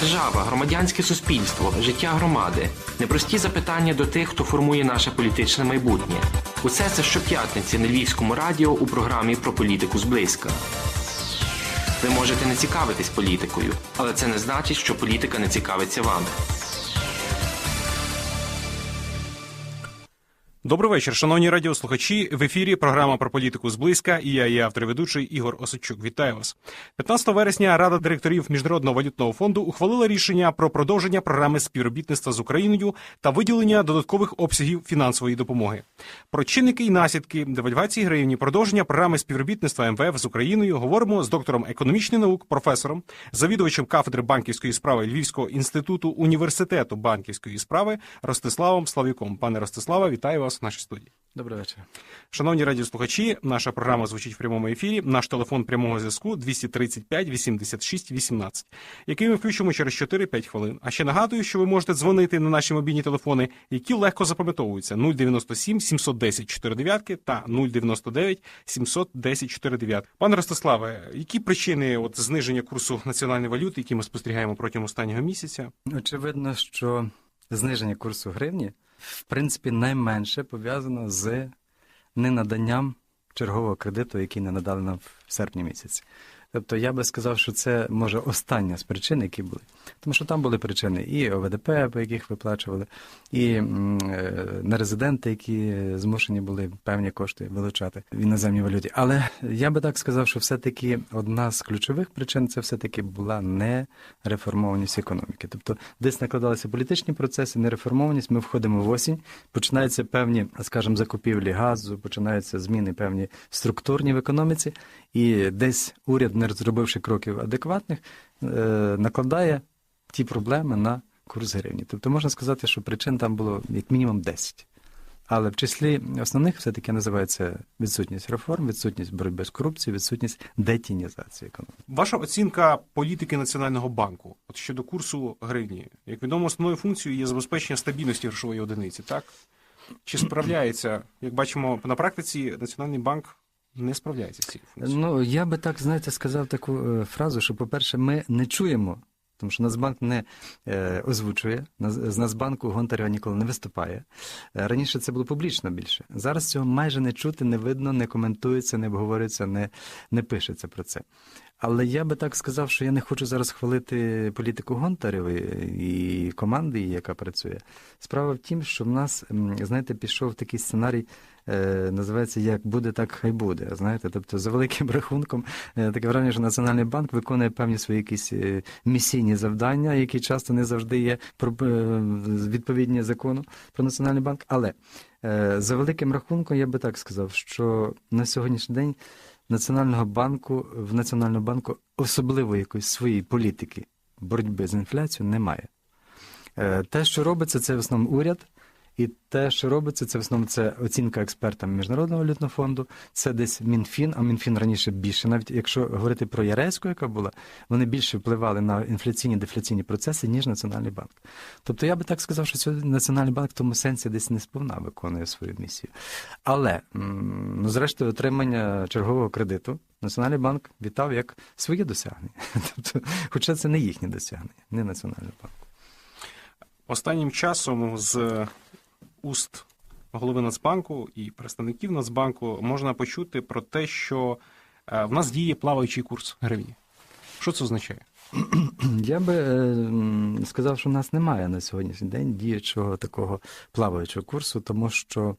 Держава, громадянське суспільство, життя громади, непрості запитання до тих, хто формує наше політичне майбутнє. Усе це щоп'ятниці на Львівському радіо у програмі про політику зблизька. Ви можете не цікавитись політикою, але це не значить, що політика не цікавиться вами. Добрий вечір, шановні радіослухачі. В ефірі програма про політику зблизька. І я, її автор ведучий Ігор Осадчук. Вітаю вас. 15 вересня Рада директорів Міжнародного валютного фонду ухвалила рішення про продовження програми співробітництва з Україною та виділення додаткових обсягів фінансової допомоги. Про чинники і наслідки девальвації гривні, продовження програми співробітництва МВФ з Україною говоримо з доктором економічних наук, професором, завідувачем кафедри банківської справи Львівського інституту університету банківської справи Ростиславом Славюком. Пане Ростиславе, вітаю вас в нашій студії. Добрий вечір. Шановні радіослухачі, наша програма звучить в прямому ефірі. Наш телефон прямого зв'язку 235 86 18, який ми включимо через 4-5 хвилин. А ще нагадую, що ви можете дзвонити на наші мобільні телефони, які легко запам'ятовуються 097 710 49 та 099 710 49. Пане Ростиславе, які причини от зниження курсу національної валюти, які ми спостерігаємо протягом останнього місяця? Очевидно, що зниження курсу гривні, в принципі, найменше пов'язано з ненаданням чергового кредиту, який не надали нам в серпні місяці. Тобто я би сказав, що це може остання з причин, які були. Тому що там були причини і ОВДП, по яких виплачували, і е, нерезиденти, які змушені були певні кошти вилучати в іноземній валюті. Але я би так сказав, що все-таки одна з ключових причин це все-таки була нереформованість економіки. Тобто десь накладалися політичні процеси, нереформованість. Ми входимо в осінь, починаються певні, скажімо, закупівлі газу, починаються зміни певні структурні в економіці, і десь уряд, не зробивши кроків адекватних, е, накладає ті проблеми на курс гривні. Тобто можна сказати, що причин там було як мінімум 10. Але в числі основних все-таки називається відсутність реформ, відсутність боротьби з корупцією, відсутність детінізації економіки. Ваша оцінка політики Національного банку от щодо курсу гривні. Як відомо, основною функцією є забезпечення стабільності грошової одиниці, так? Чи справляється, як бачимо на практиці, Національний банк не справляється з цією функцією? Ну я би так знаєте сказав таку е, фразу, що, по-перше, ми не чуємо. Тому що Нацбанк не е, озвучує, з Нацбанку Гонтарєва ніколи не виступає. Е, раніше це було публічно більше. Зараз цього майже не чути, не видно, не коментується, не обговорюється, не, не пишеться про це. Але я би так сказав, що я не хочу зараз хвалити політику Гонтарєвої і команди, яка працює. Справа в тім, що в нас, знаєте, пішов такий сценарій, називається Як буде, так хай буде. Знаєте, тобто, за великим рахунком, е, таке враження, що Національний банк виконує певні свої якісь е, місійні завдання, які часто не завжди є е, відповідні закону про Національний банк. Але е, за великим рахунком я би так сказав, що на сьогоднішній день Національного банку в Національному банку особливо якоїсь своєї політики боротьби з інфляцією немає. Е, Те, що робиться, це в основному уряд. І те, що робиться, це в основному це оцінка експертам Міжнародного валютного фонду, це десь Мінфін, а Мінфін раніше більше. Навіть якщо говорити про Яреську, яка була, вони більше впливали на інфляційні дефляційні процеси, ніж Національний банк. Тобто я би так сказав, що сьогодні Національний банк в тому сенсі десь не сповна виконує свою місію. Але ну, зрештою, отримання чергового кредиту Національний банк вітав як своє досягнення. Тобто, хоча це не їхнє досягнення, не Національний банк. Останнім часом з уст голови Нацбанку і представників Нацбанку можна почути про те, що е, в нас діє плаваючий курс гривні. Що це означає? Я би е, сказав, що в нас немає на сьогоднішній день діючого такого плаваючого курсу, тому що,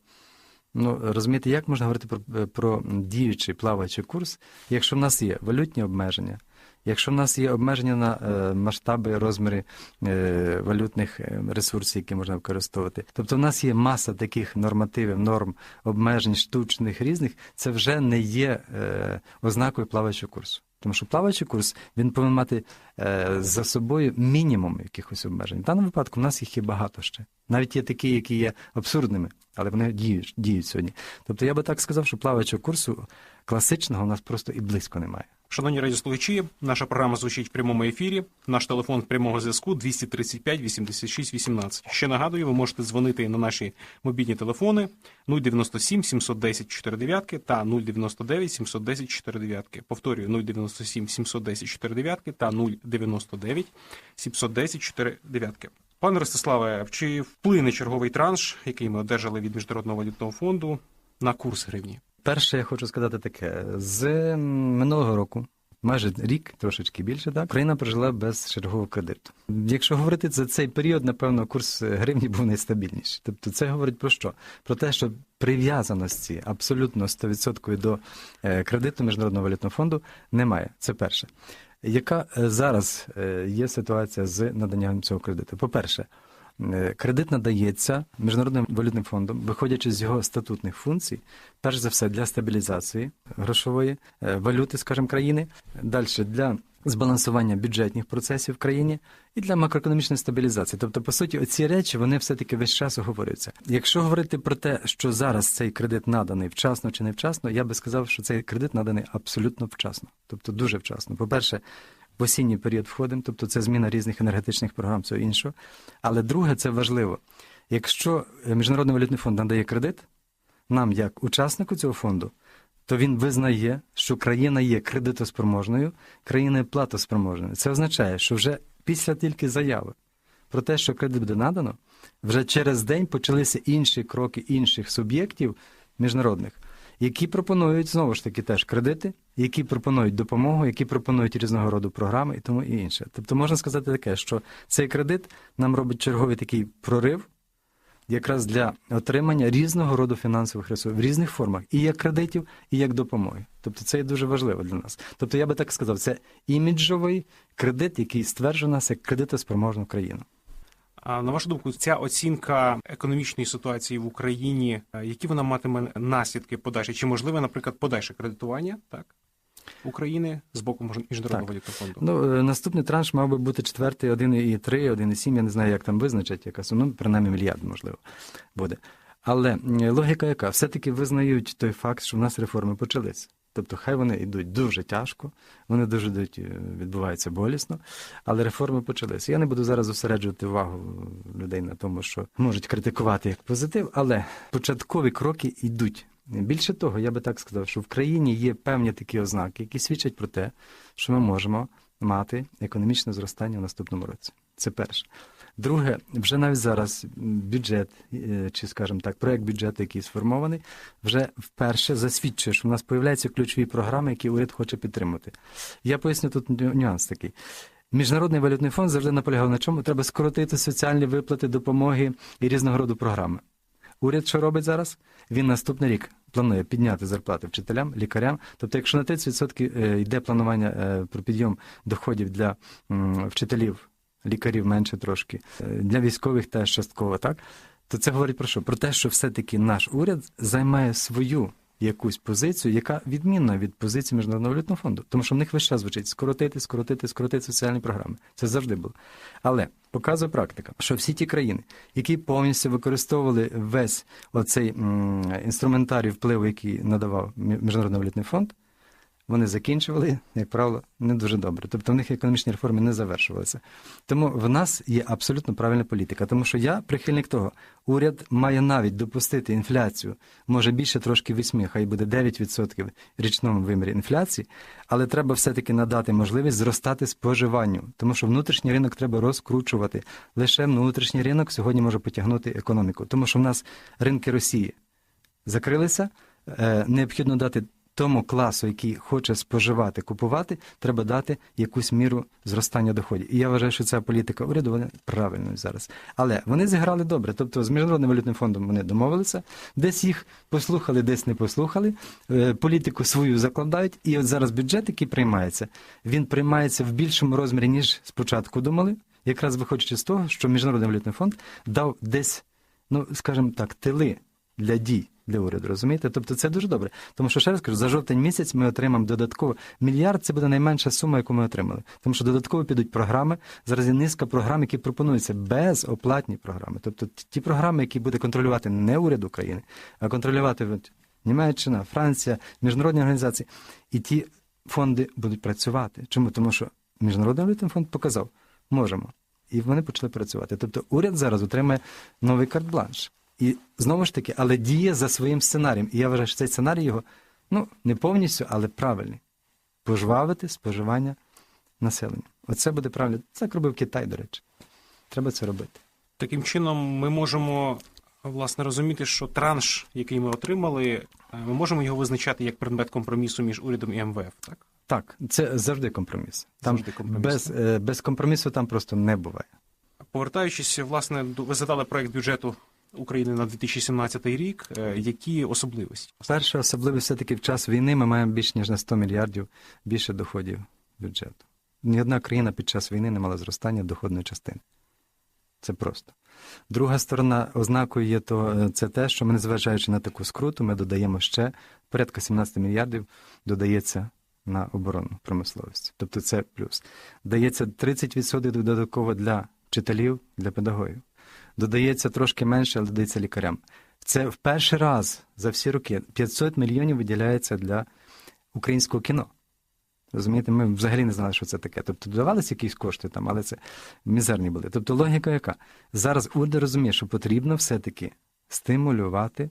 ну, розумієте, як можна говорити про, про діючий плаваючий курс, якщо в нас є валютні обмеження, якщо в нас є обмеження на е, масштаби, розміри е, валютних е, ресурсів, які можна використовувати. Тобто в нас є маса таких нормативів, норм, обмежень, штучних різних, це вже не є ознакою плаваючого курсу. Тому що плаваючий курс він повинен мати е, за собою мінімум якихось обмежень. В даному випадку в нас їх є багато ще. Навіть є такі, які є абсурдними, але вони діють, діють сьогодні. Тобто я би так сказав, що плаваючого курсу класичного у нас просто і близько немає. Шановні радіослухачі, наша програма звучить в прямому ефірі. Наш телефон прямого зв'язку 235 86 18. Ще нагадую, ви можете дзвонити на наші мобільні телефони 097 710 49 та 099 710 49. Повторюю 097 710 49 та 099 710 49. Пане Ростиславе, чи вплине черговий транш, який ми одержали від Міжнародного валютного фонду, на курс гривні? Перше, я хочу сказати таке: з минулого року, майже рік, трошечки більше, так, Україна прожила без чергового кредиту. Якщо говорити за цей період, напевно, курс гривні був найстабільніший. Тобто, це говорить про що? Про те, що прив'язаності абсолютно 100% до е, кредиту Міжнародного валютного фонду немає. Це перше. Яка е, зараз е, є ситуація з наданням цього кредиту? По-перше, Е, Кредит надається Міжнародним валютним фондом, виходячи з його статутних функцій, перш за все для стабілізації грошової е, валюти, скажімо, країни, далі для збалансування бюджетних процесів в країні і для макроекономічної стабілізації. Тобто, по суті, оці речі вони все-таки весь час оговорюються. Якщо говорити про те, що зараз цей кредит наданий вчасно чи невчасно, я би сказав, що цей кредит наданий абсолютно вчасно, тобто дуже вчасно. По-перше, в осінній період входимо, тобто це зміна різних енергетичних програм, цього іншого. Але друге, це важливо. Якщо е, Міжнародний валютний фонд надає кредит, нам, як учаснику цього фонду, то він визнає, що країна є кредитоспроможною, країна є платоспроможною. Це означає, що вже після тільки заяви про те, що кредит буде надано, вже через день почалися інші кроки інших суб'єктів міжнародних, які пропонують знову ж таки теж кредити, які пропонують допомогу, які пропонують різного роду програми і тому і інше. Тобто можна сказати таке, що цей кредит нам робить черговий такий прорив. Якраз для отримання різного роду фінансових ресурсів в різних формах, і як кредитів, і як допомоги. Тобто це є дуже важливо для нас. Тобто я би так сказав, це іміджовий кредит, який стверджує нас як кредитоспроможну країну. А на вашу думку, ця оцінка економічної ситуації в Україні, е, які вона матиме наслідки подальші? Чи можливе, наприклад, подальше кредитування так України з боку міжнародного валютного фонду? Ну, е, наступний транш мав би бути четвертий, 1,3, 1,7, я не знаю, як там визначать, яка сума, ну, принаймні мільярд, можливо, буде. Але логіка яка? Все-таки визнають той факт, що в нас реформи почалися. Тобто, хай вони йдуть дуже тяжко, вони дуже йдуть, е, відбуваються болісно, але реформи почалися. Я не буду зараз зосереджувати увагу людей на тому, що можуть критикувати як позитив, але початкові кроки йдуть. Більше того, я би так сказав, що в країні є певні такі ознаки, які свідчать про те, що ми можемо мати економічне зростання в наступному році. Це перше. Друге, вже навіть зараз бюджет, е, чи, скажімо так, проект бюджету, який сформований, вже вперше засвідчує, що в нас появляються ключові програми, які уряд хоче підтримати. Я поясню тут нюанс такий. Міжнародний валютний фонд завжди наполягав на чому? Треба скоротити соціальні виплати, допомоги і різного роду програми. Уряд що робить зараз? Він наступний рік планує підняти зарплати вчителям, лікарям. Тобто, якщо на 30% е, йде планування е, про підйом доходів для вчителів, лікарів менше трошки, е, для військових теж частково, так? То це говорить про що? Про те, що все-таки наш уряд займає свою якусь позицію, яка відмінна від позиції Міжнародного валютного фонду. Тому що в них весь час звучить скоротити, скоротити, скоротити соціальні програми. Це завжди було. Але показує практика, що всі ті країни, які повністю використовували весь оцей інструментарій впливу, який надавав Міжнародний валютний фонд, вони закінчували, як правило, не дуже добре. Тобто в них економічні реформи не завершувалися. Тому в нас є абсолютно правильна політика. Тому що я прихильник того, уряд має навіть допустити інфляцію, може більше трошки 8, хай буде 9% в річному вимірі інфляції, але треба все-таки надати можливість зростати споживанню, тому що внутрішній ринок треба розкручувати. Лише внутрішній ринок сьогодні може потягнути економіку, тому що в нас ринки Росії закрилися, е, необхідно дати тому класу, який хоче споживати, купувати, треба дати якусь міру зростання доходів. І я вважаю, що ця політика уряду вона правильною зараз. Але вони зіграли добре. Тобто з міжнародним валютним фондом вони домовилися, десь їх послухали, десь не послухали. е, Політику свою закладають. І от зараз бюджет, який приймається, він приймається в більшому розмірі, ніж спочатку думали. Якраз виходячи з того, що міжнародний валютний фонд дав десь, ну скажімо так, тили для дій для уряду, розумієте? Тобто це дуже добре. Тому що ще раз кажу, за жовтень місяць ми отримаємо додатково мільярд. Це буде найменша сума, яку ми отримали. Тому що додатково підуть програми. Зараз є низка програм, які пропонуються безоплатні програми. Тобто ті- програми, які буде контролювати не уряд України, а контролювати Німеччина, Франція, міжнародні організації. І ті фонди будуть працювати. Чому? Тому що Міжнародний валютний фонд показав, можемо. І вони почали працювати. Тобто уряд зараз отримає новий карт-бланш. І знову ж таки, але діє за своїм сценарієм. І я вважаю, що цей сценарій його ну, не повністю, але правильний. Пожвавити споживання населення. Оце буде правильно. Це робив Китай, до речі. Треба це робити. Таким чином, ми можемо власне розуміти, що транш, який ми отримали, е, ми можемо його визначати як предмет компромісу між урядом і МВФ, так? Так, це завжди компроміс. Там Завжди компроміс, без, е, без компромісу там просто не буває. Повертаючись, власне, ви задали проект бюджету України на 2017 рік. Е, Які особливості? Перша особливість все-таки в час війни ми маємо більш ніж на 100 мільярдів більше доходів бюджету. Ні одна країна під час війни не мала зростання доходної частини. Це просто. Друга сторона ознакою є то, е, це те, що ми, незважаючи на таку скруту, ми додаємо ще порядка 17 мільярдів додається на оборонну промисловість. Тобто це плюс. Дається 30% додатково для вчителів, для педагогів. Додається трошки менше, але додається лікарям. Це в перший раз за всі роки 500 мільйонів виділяється для українського кіно. Розумієте, ми взагалі не знали, що це таке. Тобто додавалися якісь кошти там, але це мізерні були. Тобто логіка яка? Зараз уряд розуміє, що потрібно все-таки стимулювати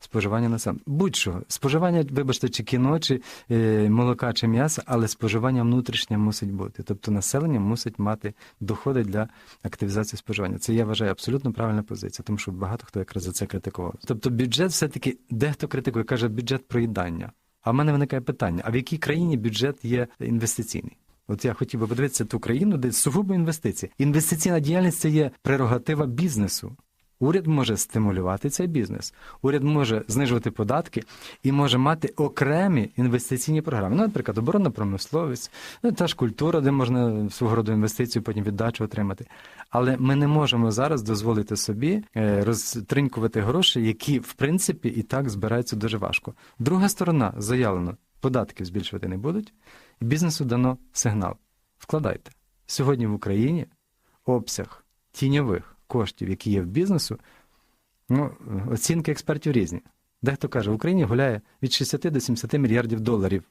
споживання населення. Будь-що. Споживання, вибачте, чи кіно, чи е, молока, чи м'яса, але споживання внутрішнє мусить бути. Тобто населення мусить мати доходи для активізації споживання. Це я вважаю абсолютно правильна позиція, тому що багато хто якраз за це критикував. Тобто бюджет все-таки дехто критикує, каже, бюджет проїдання. А в мене виникає питання: а в якій країні бюджет є інвестиційний? От я хотів би подивитися ту країну, де сугубо інвестиції. Інвестиційна діяльність це є прерогатива бізнесу. Уряд може стимулювати цей бізнес, уряд може знижувати податки і може мати окремі інвестиційні програми. Ну, наприклад, оборонна промисловість, ну, та ж культура, де можна свого роду інвестицію, потім віддачу отримати. Але ми не можемо зараз дозволити собі е, розтринькувати гроші, які в принципі і так збираються дуже важко. Друга сторона заявлено, податків збільшувати не будуть, бізнесу дано сигнал. Вкладайте. Сьогодні в Україні обсяг тіньових коштів, які є в бізнесу, ну, оцінки експертів різні. Дехто каже, в Україні гуляє від 60 до 70 мільярдів доларів.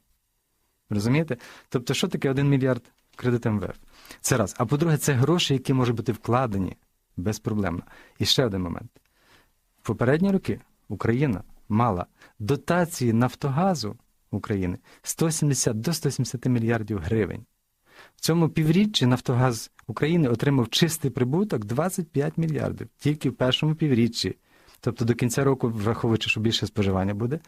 Розумієте? Тобто, що таке 1 мільярд кредит МВФ? Це раз. А по-друге, це гроші, які можуть бути вкладені безпроблемно. І ще один момент. В попередні роки Україна мала дотації Нафтогазу України 170 до 170 мільярдів гривень. В цьому півріччі Нафтогаз України отримав чистий прибуток 25 мільярдів тільки в першому півріччі. Тобто до кінця року, враховуючи, що більше споживання буде,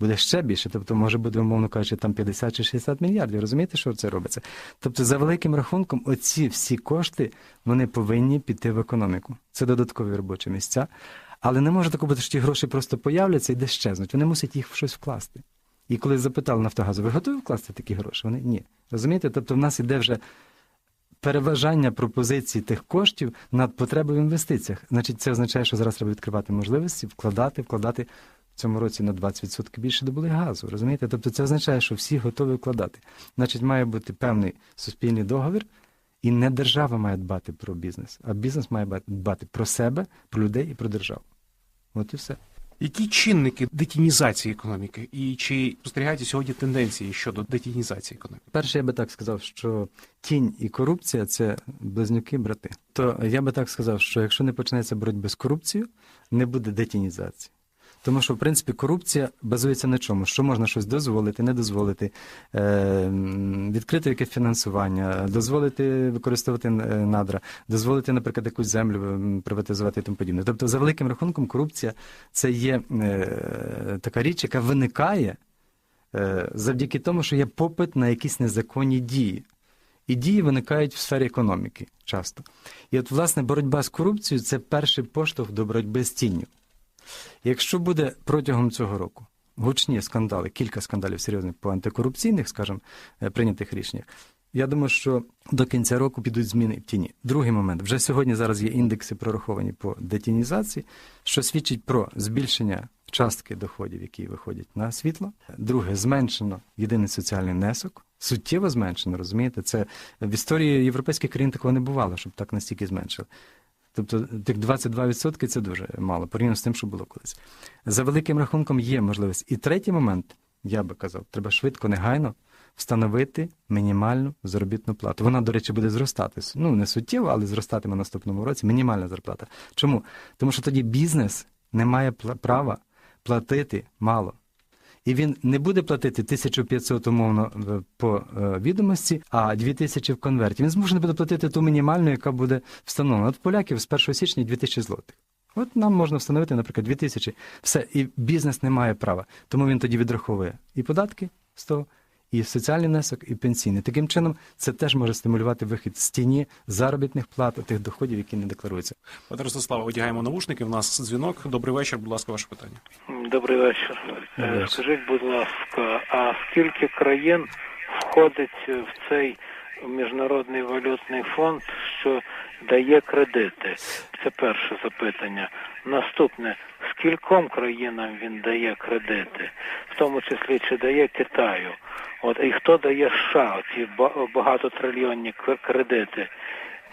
буде ще більше. Тобто, може бути, умовно кажучи, там 50 чи 60 мільярдів. Розумієте, що це робиться? Тобто, за великим рахунком, оці всі кошти вони повинні піти в економіку. Це додаткові робочі місця. Але не може такого бути, що ті гроші просто появляться і десь щезнуть. Вони мусять їх в щось вкласти. І коли запитали Нафтогазу, ви готові вкласти такі гроші? Вони ні. Розумієте? Тобто в нас іде вже переважання пропозицій тих коштів над потребою в інвестиціях. Значить, це означає, що зараз треба відкривати можливості, вкладати, вкладати в цьому році на 20% більше добули газу. Розумієте? Тобто це означає, що всі готові вкладати. Значить, має бути певний суспільний договір, і не держава має дбати про бізнес, а бізнес має дбати про себе, про людей і про державу. От і все. Які чинники детінізації економіки? І чи спостерігаєте сьогодні тенденції щодо детінізації економіки? Перше, я би так сказав, що тінь і корупція це близнюки, брати. То я би так сказав, що якщо не почнеться боротьба з корупцією, не буде детінізації. Тому що, в принципі, корупція базується на чому? Що можна щось дозволити, не дозволити, е, відкрити якесь фінансування, дозволити використовувати е, надра, дозволити, наприклад, якусь землю приватизувати і тому подібне. Тобто, за великим рахунком, корупція це є е, така річ, яка виникає завдяки тому, що є попит на якісь незаконні дії. І дії виникають в сфері економіки часто. І от, власне, боротьба з корупцією це перший поштовх до боротьби з тінню. Якщо буде протягом цього року гучні скандали, кілька скандалів серйозних по антикорупційних, скажімо, е, прийнятих рішеннях, я думаю, що до кінця року підуть зміни в тіні. Другий момент. Вже сьогодні зараз є індекси прораховані по детінізації, що свідчить про збільшення частки доходів, які виходять на світло. Друге, зменшено єдиний соціальний внесок. Суттєво зменшено, розумієте? Це в історії європейських країн такого не бувало, щоб так настільки зменшили. Тобто тих 22% це дуже мало, порівняно з тим, що було колись. За великим рахунком є можливість. І третій момент, я би казав, треба швидко, негайно встановити мінімальну заробітну плату. Вона, до речі, буде зростати. Ну, не суттєво, але зростатиме наступному році мінімальна зарплата. Чому? Тому що тоді бізнес не має права платити мало. І він не буде платити 1500 умовно по е, відомості, а 2000 в конверті. Він змушений буде платити ту мінімальну, яка буде встановлена. От поляків з 1 січня 2000 злотих. От нам можна встановити, наприклад, 2000. Все, і бізнес не має права. Тому він тоді відраховує і податки з того, і соціальний внесок, і пенсійний. Таким чином, це теж може стимулювати вихід з тіні заробітних плат, тих доходів, які не декларуються. Пане Ростиславе, одягаємо навушники. У нас дзвінок. Добрий вечір. Будь ласка, ваше питання. Добрий вечір. Е. Скажіть, будь ласка, а скільки країн входить в цей міжнародний валютний фонд, що дає кредити? Це перше запитання. Наступне, скільком країнам він дає кредити, в тому числі чи дає Китаю? От і хто дає США ці ба- багатотрильйонні кр- кредити?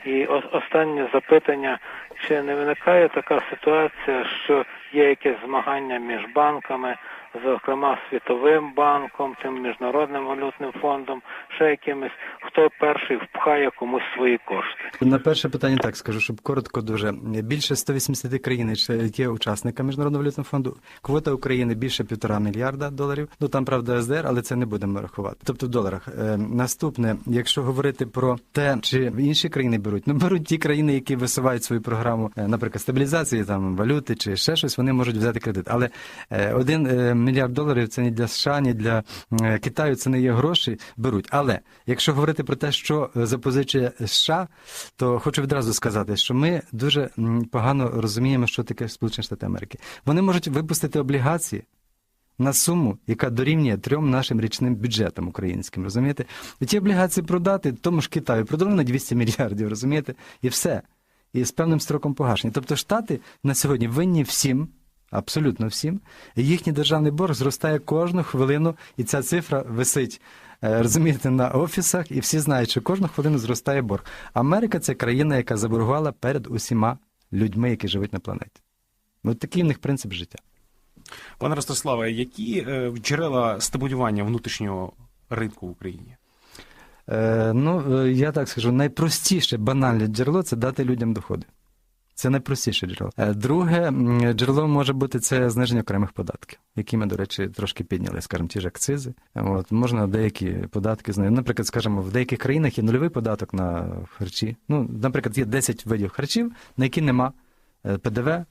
І останнє запитання: чи не виникає така ситуація, що є якесь змагання між банками, зокрема Світовим банком, тим міжнародним валютним фондом, ще якимось, хто перший впхає комусь свої кошти? На перше питання так скажу, щоб коротко дуже. Більше 180 країн ще є учасниками Міжнародного валютного фонду. Квота України більше півтора мільярда доларів. Ну там правда СДР, але це не будемо рахувати. Тобто в доларах. Е, наступне, якщо говорити про те, чи інші країни беруть, ну беруть ті країни, які висувають свою програму, е, наприклад, стабілізації там валюти чи ще щось, вони можуть взяти кредит. Але е, один е, мільярд доларів це не для США, ні для е, Китаю, це не є гроші, беруть. Але якщо говорити про те, що е, запозичує США, то хочу відразу сказати, що ми дуже погано розуміємо, що таке Сполучені Штати Америки. Вони можуть випустити облігації. На суму, яка дорівнює трьом нашим річним бюджетам українським, розумієте? І ті облігації продати тому ж Китаю, продали на 200 мільярдів, розумієте? І все. І з певним строком погашення. Тобто Штати на сьогодні винні всім, абсолютно всім. Їхній державний борг зростає кожну хвилину, і ця цифра висить, е, розумієте, на офісах, і всі знають, що кожну хвилину зростає борг. Америка це країна, яка заборгувала перед усіма людьми, які живуть на планеті. Ось такий в них принцип життя. Пане Ростиславе, які е, джерела стимулювання внутрішнього ринку в Україні? Е, ну, е, я так скажу, найпростіше банальне джерело це дати людям доходи. Це найпростіше джерело. Е, Друге джерело може бути це зниження окремих податків, які ми, до речі, трошки підняли, скажімо, ті ж акцизи. От, можна деякі податки знайти. Наприклад, скажімо, в деяких країнах є нульовий податок на харчі. Ну, наприклад, є 10 видів харчів, на які нема е, ПДВ,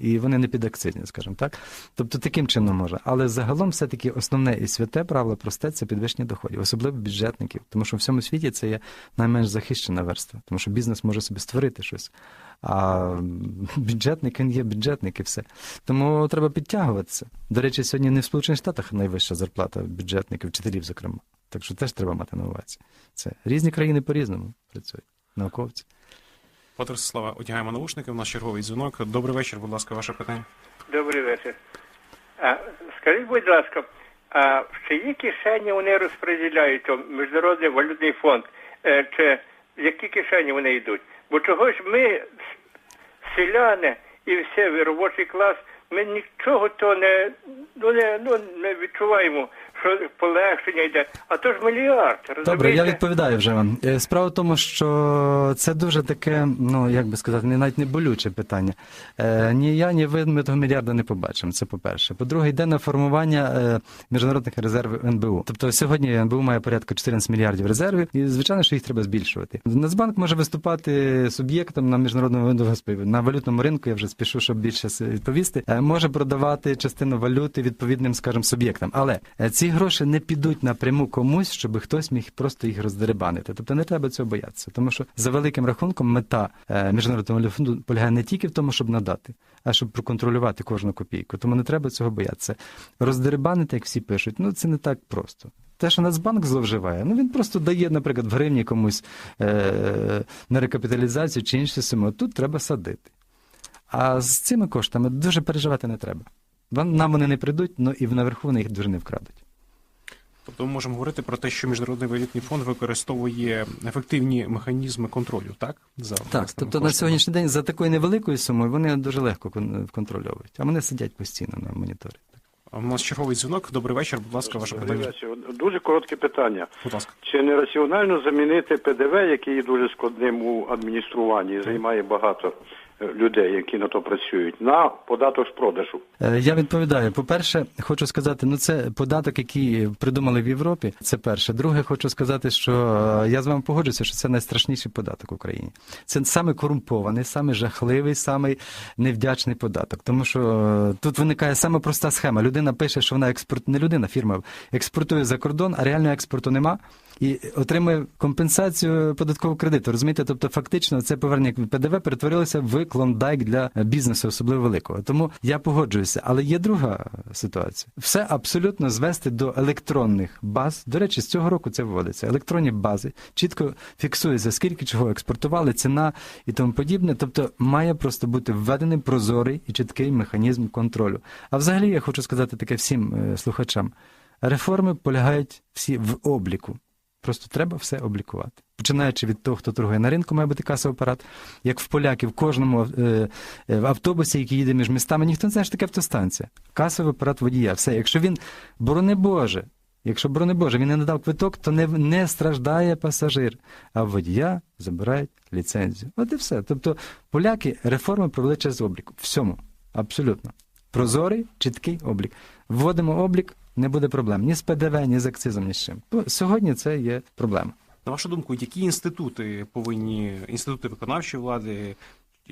і вони не підакцизні, скажімо так. Тобто таким чином може. Але загалом все-таки основне і святе правило просте це підвищення доходів, особливо бюджетників. Тому що в всьому світі це є найменш захищена верства, тому що бізнес може собі створити щось. А бюджетник він є бюджетник і все. Тому треба підтягуватися. До речі, сьогодні не в Сполучених Штатах найвища зарплата бюджетників, вчителів, зокрема. Так що теж треба мати на увазі. Це різні країни по-різному працюють, науковці. Пане одягаємо навушники. У нас черговий дзвінок. Добрий вечір, будь ласка, ваше питання. Добрий вечір. А, скажіть, будь ласка, а в чиї кишені вони розподіляють Міжнародний валютний фонд? Е, чи в які кишені вони йдуть? Бо чогось ми, селяни і все, робочий клас, ми нічого то не, ну, не, ну, не відчуваємо, що полегшення йде. А то ж мільярд, розумієте? Добре, я відповідаю вже вам. Е, Справа в тому, що це дуже таке, ну як би сказати, не навіть не болюче питання. Е, ні я, ні ви ми того мільярда не побачимо. Це по-перше. По-друге, йде на формування е, міжнародних резервів НБУ. Тобто сьогодні НБУ має порядка 14 мільярдів резервів, і звичайно, що їх треба збільшувати. Нацбанк може виступати суб'єктом на міжнародному господи, на валютному ринку. Я вже спішу, щоб більше с- відповісти. Е, Може продавати частину валюти відповідним, скажімо, суб'єктам. Але е, ці гроші не підуть напряму комусь, щоб хтось міг просто їх роздерибанити. Тобто не треба цього боятися. Тому що за великим рахунком мета е, міжнародного валютного фонду полягає не тільки в тому, щоб надати, а щоб проконтролювати кожну копійку. Тому не треба цього боятися. Роздерибанити, як всі пишуть, ну це не так просто. Те, що Нацбанк зловживає, ну він просто дає, наприклад, в гривні комусь е- на рекапіталізацію чи інші суми. Тут треба садити. А з цими коштами дуже переживати не треба. Нам вони не прийдуть, ну і наверху вони їх дуже не вкрадуть. Тобто ми можемо говорити про те, що Міжнародний валютний фонд використовує ефективні механізми контролю, так? За Так, тобто на сьогоднішній день за такою невеликою сумою вони дуже легко контрольовують, а вони сидять постійно на моніторі. У нас черговий дзвінок. Добрий вечір. Будь ласка, ваше Добрий питання. вечір. Дуже коротке питання. Будь ласка. Чи не раціонально замінити ПДВ, який є дуже складним у адмініструванні, і займає багато людей, які на то працюють, на податок з продажу? Е, Я відповідаю. По-перше, хочу сказати, ну це податок, який придумали в Європі. Це перше. Друге, хочу сказати, що е, я з вами погоджуюся, що це найстрашніший податок в Україні. Це саме корумпований, саме жахливий, саме невдячний податок. Тому що е, тут виникає саме проста схема. Людина пише, що вона експорт, не людина, фірма експортує за кордон, а реального експорту нема. І отримує компенсацію податкового кредиту. Розумієте, тобто фактично це повернення ПДВ перетворилося в клондайк для бізнесу, особливо великого. Тому я погоджуюся, але є друга ситуація. Все абсолютно звести до електронних баз. До речі, з цього року це вводиться. Електронні бази чітко фіксується, скільки чого експортували, ціна і тому подібне. Тобто має просто бути введений прозорий і чіткий механізм контролю. А взагалі я хочу сказати таке всім е, слухачам: реформи полягають всі в обліку. Просто треба все облікувати. Починаючи від того, хто торгує на ринку, має бути касовий апарат. Як в поляків, в кожному е, е, в автобусі, який їде між містами, ніхто не знає, що таке автостанція. Касовий апарат водія. Все. Якщо він, борони Боже, якщо борони Боже, він не надав квиток, то не, не страждає пасажир, а водія забирають ліцензію. От і все. Тобто поляки реформи провели через облік. Всьому. Абсолютно. Прозорий, чіткий облік. Вводимо облік, не буде проблем ні з ПДВ, ні з акцизом, ні з чим. Сьогодні це є проблема. На вашу думку, які інститути повинні інститути виконавчої влади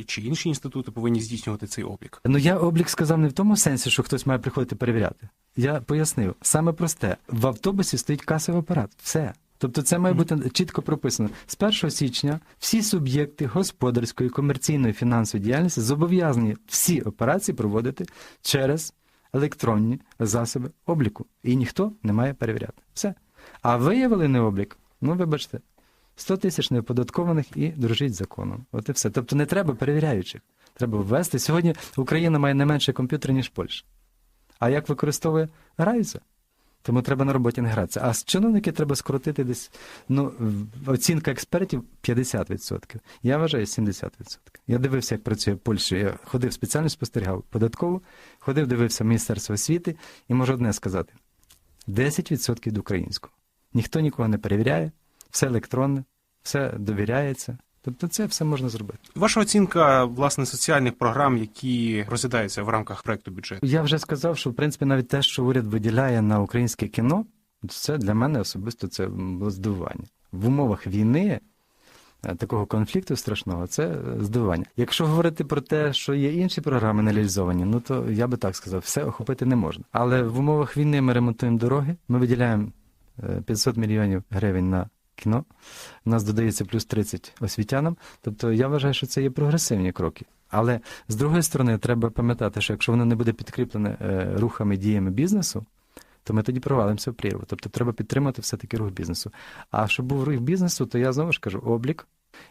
чи інші інститути повинні здійснювати цей облік? Ну я облік сказав не в тому сенсі, що хтось має приходити перевіряти. Я пояснив саме просте: в автобусі стоїть касовий апарат. Все. Тобто це має бути чітко прописано. З 1 січня всі суб'єкти господарської, комерційної, фінансової діяльності зобов'язані всі операції проводити через електронні засоби обліку. І ніхто не має перевіряти. Все. А виявили не облік, ну вибачте, 100 тисяч неоподаткованих і дружить законом. От і все. Тобто не треба перевіряючих. Треба ввести. Сьогодні Україна має не менше комп'ютерів, ніж Польща. А як використовує? Граються. Тому треба на роботі не гратися. А чиновники треба скоротити десь, ну, оцінка експертів 50%. Я вважаю 70%. Я дивився, як працює Польща. Я ходив спеціально спостерігав податкову, ходив, дивився Міністерство освіти і можу одне сказати: 10% до українського. Ніхто нікого не перевіряє, все електронне, все довіряється. Тобто це все можна зробити. Ваша оцінка власне соціальних програм, які розглядаються в рамках проекту бюджету. Я вже сказав, що в принципі навіть те, що уряд виділяє на українське кіно, це для мене особисто це було здивування. В умовах війни. е, Такого конфлікту страшного це е, здивування. Якщо говорити про те, що є інші програми не реалізовані, ну то я би так сказав, все охопити не можна. Але в умовах війни ми ремонтуємо дороги, ми виділяємо е, 500 мільйонів гривень на кіно. У нас додається плюс 30 освітянам. Тобто я вважаю, що це є прогресивні кроки. Але з другої сторони, треба пам'ятати, що якщо воно не буде підкріплене е, рухами діями бізнесу, то ми тоді провалимося в прірву. Тобто треба підтримати все-таки рух бізнесу. А щоб був рух бізнесу, то я знову ж кажу облік.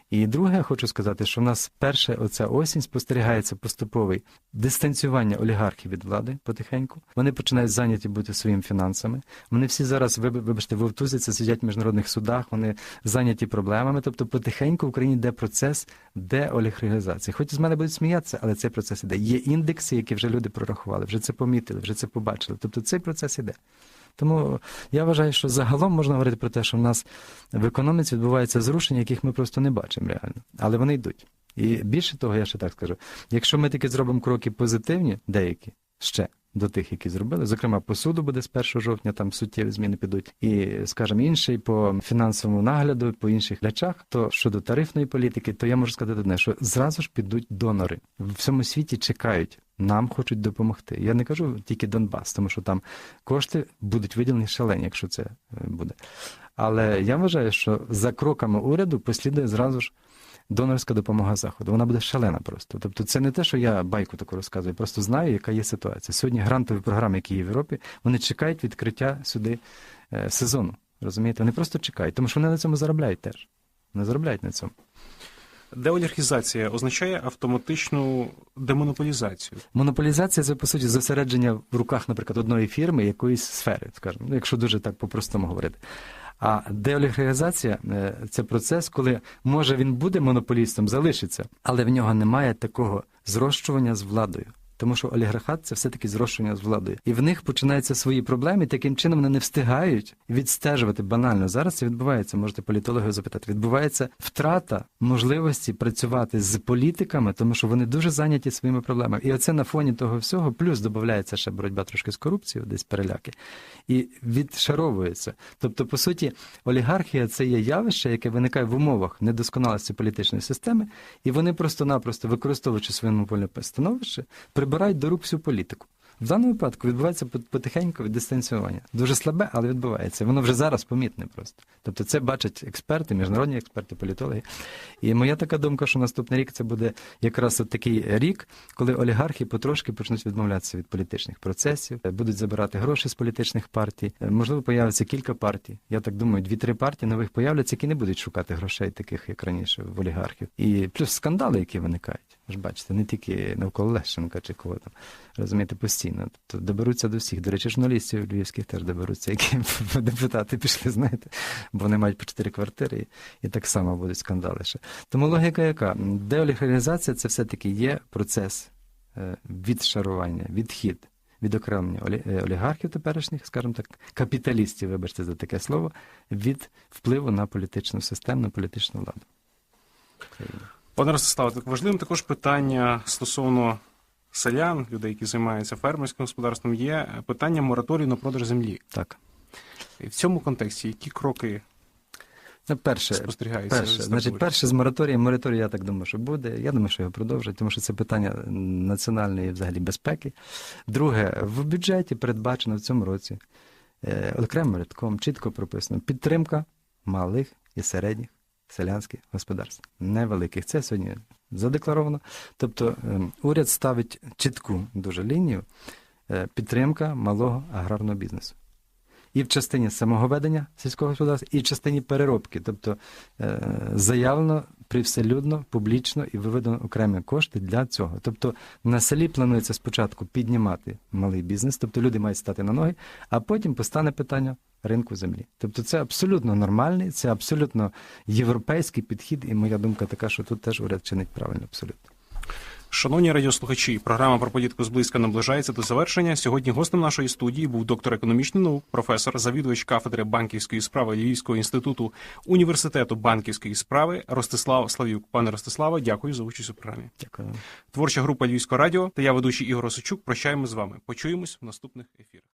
І друге, я хочу сказати, що в нас перше оця осінь спостерігається поступовий дистанціювання олігархів від влади потихеньку. Вони починають зайняті бути своїми фінансами. Вони всі зараз, виб- вибачте, вовтузяться, сидять в міжнародних судах, вони зайняті проблемами. Тобто потихеньку в Україні йде процес деолігархізації. Хоч з мене будуть сміятися, але цей процес іде. Є індекси, які вже люди прорахували, вже це помітили, вже це побачили. Тобто цей процес іде. Тому я вважаю, що загалом можна говорити про те, що в нас в економіці відбуваються зрушення, яких ми просто не бачимо реально, але вони йдуть. І більше того, я ще так скажу: якщо ми таки зробимо кроки позитивні, деякі ще до тих, які зробили, зокрема, по суду буде з 1 жовтня, там суттєві зміни підуть, і, скажімо, інший по фінансовому нагляду, по інших речах, то щодо тарифної політики, то я можу сказати одне, що зразу ж підуть донори. В всьому світі чекають. Нам хочуть допомогти. Я не кажу тільки Донбас, тому що там кошти будуть виділені шалені, якщо це е, буде. Але я вважаю, що за кроками уряду послідує зразу ж донорська допомога заходу. Вона буде шалена просто. Тобто, це не те, що я байку таку розказую, просто знаю, яка є ситуація. Сьогодні грантові програми, які є в Європі, вони чекають відкриття сюди е, сезону. Розумієте? Вони просто чекають, тому що вони на цьому заробляють теж. Вони заробляють на цьому. Деолігархізація означає автоматичну демонополізацію. Монополізація це по суті зосередження в руках, наприклад, одної фірми якоїсь сфери, скажімо, ну, якщо дуже так по-простому говорити. А деолігархізація е, це процес, коли може він буде монополістом, залишиться, але в нього немає такого зрощування з владою. Тому що олігархат це все-таки зрощення з владою. І в них починаються свої проблеми, і таким чином вони не встигають відстежувати банально. Зараз це відбувається, можете політологів запитати. Відбувається втрата можливості працювати з політиками, тому що вони дуже зайняті своїми проблемами. І оце на фоні того всього, плюс додається ще боротьба трошки з корупцією, десь переляки, і відшаровується. Тобто, по суті, олігархія це є явище, яке виникає в умовах недосконалості політичної системи, і вони просто-напросто, використовуючи своє монопольне становище, прибирають до рук всю політику. В даному випадку відбувається пот- потихеньку дистанціювання. Дуже слабе, але відбувається. Воно вже зараз помітне просто. Тобто це бачать експерти, міжнародні експерти, політологи. І моя така думка, що наступний рік це буде якраз от такий рік, коли олігархи потрошки почнуть відмовлятися від політичних процесів, будуть забирати гроші з політичних партій. Можливо, появиться кілька партій. Я так думаю, дві-три партії нових появляться, які не будуть шукати грошей, таких як раніше в олігархів. І плюс скандали, які виникають. Ж бачите, не тільки навколо Лещенка чи кого там, розумієте, постійно. Тобто доберуться до всіх. До речі, журналістів львівських теж доберуться, які депутати пішли, знаєте, бо вони мають по чотири квартири, і, так само будуть скандали ще. Тому логіка яка? Деолігаризація це все-таки є процес е, відшарування, відхід. Відокремлення е, олігархів теперішніх, скажімо так, капіталістів, вибачте за таке слово, від впливу на політичну систему, на політичну владу. Пане Ростиславе, так важливим також питання стосовно селян, людей, які займаються фермерським господарством, є питання мораторію на продаж землі. Так. І в цьому контексті які кроки Ну, перше, спостерігаються? перше, значить, перше з мораторієм. Мораторій, я так думаю, що буде. Я думаю, що його продовжать, тому що це питання національної взагалі безпеки. Друге, в бюджеті передбачено в цьому році е, окремим рядком чітко прописано підтримка малих і середніх селянських господарств, невеликих. Це сьогодні задекларовано. Тобто ем, уряд ставить чітку дуже лінію е, підтримка малого аграрного бізнесу. І в частині самого ведення сільського господарства, і в частині переробки. Тобто е, заявлено привселюдно, публічно і виведено окремі кошти для цього. Тобто на селі планується спочатку піднімати малий бізнес, тобто люди мають стати на ноги, а потім постане питання ринку землі. Тобто це абсолютно нормальний, це абсолютно європейський підхід, і моя думка така, що тут теж уряд чинить правильно абсолютно. Шановні радіослухачі, програма про політику зблизька наближається до завершення. Сьогодні гостем нашої студії був доктор економічних наук, професор, завідувач кафедри банківської справи Львівського інституту університету банківської справи Ростислав Славюк. Пане Ростиславе, дякую за участь у програмі. Дякую. Творча група Львівського радіо та я ведучий Ігор Осичук. Прощаємо з вами. Почуємось в наступних ефірах.